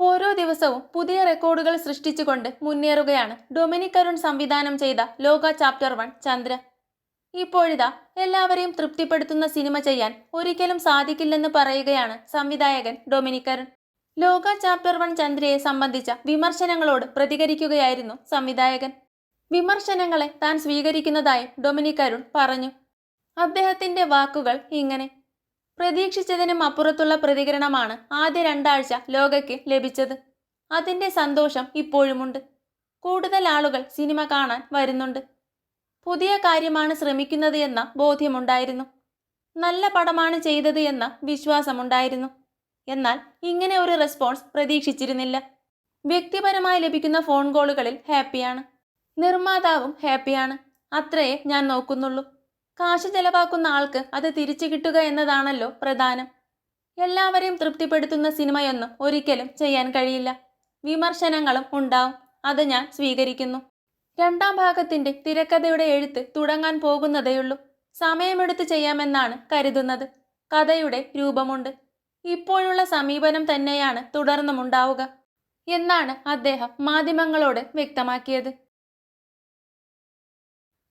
ഓരോ ദിവസവും പുതിയ റെക്കോർഡുകൾ സൃഷ്ടിച്ചുകൊണ്ട് മുന്നേറുകയാണ്. ഡൊമിനിക് അരുൺ സംവിധാനം ചെയ്ത ലോക ചാപ്റ്റർ വൺ ചന്ദ്ര ഇപ്പോഴിതാ എല്ലാവരെയും തൃപ്തിപ്പെടുത്തുന്ന സിനിമ ചെയ്യാൻ ഒരിക്കലും സാധിക്കില്ലെന്ന് പറയുകയാണ് സംവിധായകൻ ഡൊമിനിക് അരുൺ. ലോക ചാപ്റ്റർ വൺ ചന്ദ്രയെ സംബന്ധിച്ച വിമർശനങ്ങളോട് പ്രതികരിക്കുകയായിരുന്നു സംവിധായകൻ. വിമർശനങ്ങളെ താൻ സ്വീകരിക്കുന്നതായും ഡൊമിനിക് അരുൺ പറഞ്ഞു. അദ്ദേഹത്തിന്റെ വാക്കുകൾ ഇങ്ങനെ. പ്രതീക്ഷിച്ചതിനും അപ്പുറത്തുള്ള പ്രതികരണമാണ് ആദ്യ രണ്ടാഴ്ച ലോകയ്ക്ക് ലഭിച്ചത്. അതിന്റെ സന്തോഷം ഇപ്പോഴുമുണ്ട്. കൂടുതൽ ആളുകൾ സിനിമ കാണാൻ വരുന്നുണ്ട്. പുതിയ കാര്യമാണ് ശ്രമിക്കുന്നത് എന്ന ബോധ്യമുണ്ടായിരുന്നു. നല്ല പടമാണ് ചെയ്തത് എന്ന വിശ്വാസമുണ്ടായിരുന്നു. എന്നാൽ ഇങ്ങനെ ഒരു റെസ്പോൺസ് പ്രതീക്ഷിച്ചിരുന്നില്ല. വ്യക്തിപരമായി ലഭിക്കുന്ന ഫോൺ കോളുകളിൽ ഹാപ്പിയാണ്. നിർമ്മാതാവും ഹാപ്പിയാണ്. അത്രയേ ഞാൻ നോക്കുന്നുള്ളൂ. കാശ് ചെലവാക്കുന്ന ആൾക്ക് അത് തിരിച്ചു കിട്ടുക എന്നതാണല്ലോ പ്രധാനം. എല്ലാവരെയും തൃപ്തിപ്പെടുത്തുന്ന സിനിമയൊന്നും ഒരിക്കലും ചെയ്യാൻ കഴിയില്ല. വിമർശനങ്ങളും ഉണ്ടാവും. അത് ഞാൻ സ്വീകരിക്കുന്നു. രണ്ടാം ഭാഗത്തിന്റെ തിരക്കഥയുടെ എഴുത്ത് തുടങ്ങാൻ പോകുന്നതേയുള്ളൂ. സമയമെടുത്ത് ചെയ്യാമെന്നാണ് കരുതുന്നത്. കഥയുടെ രൂപമുണ്ട്. ഇപ്പോഴുള്ള സമീപനം തന്നെയാണ് തുടർന്നുമുണ്ടാവുക. എന്നാണ് അദ്ദേഹം മാധ്യമങ്ങളോട് വ്യക്തമാക്കിയത്.